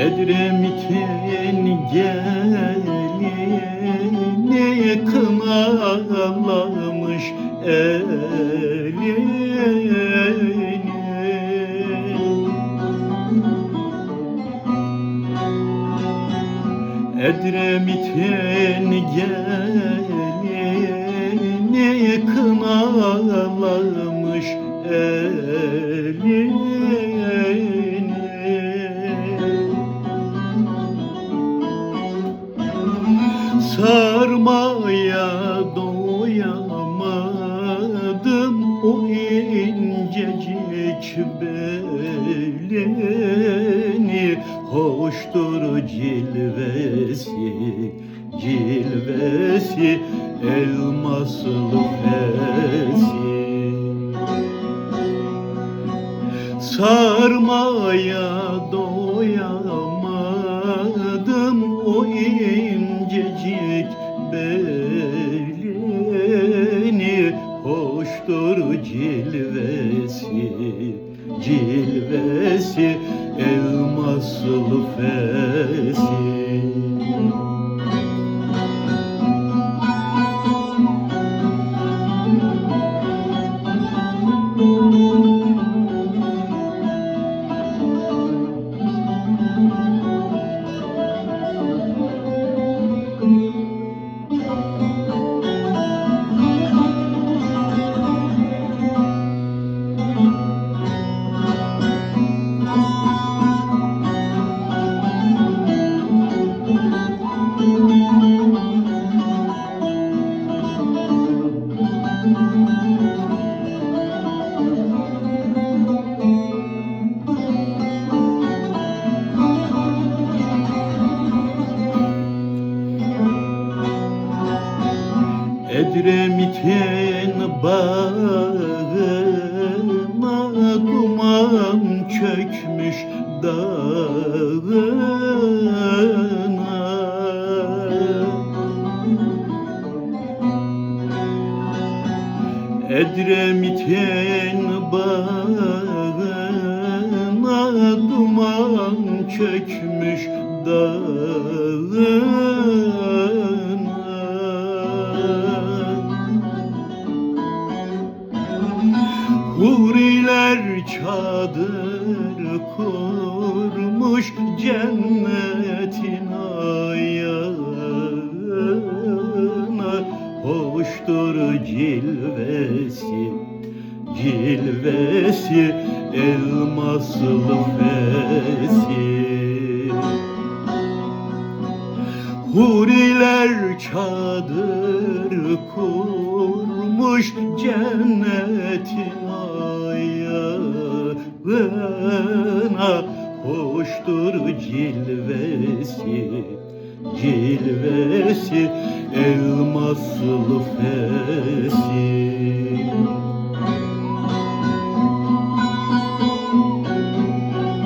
Edremit'in gelini kınalamış elini. Edremit'in gelini belini Hoştur cilvesi, cilvesi elmaslı fesi. Sarmaya doyamadım o incecik belini Hoştur cilvesi, cilvesi elmaslı fesi Edremit'in bağına Edremit'in bağına duman çökmüş dağına. Huriler çadır kurmuş cennetin cilvesi, cilvesi elmaslı fesi Huriler çadır kurmuş cennetin ayağına. Hoştur cilvesi, cilvesi elmaslı fesi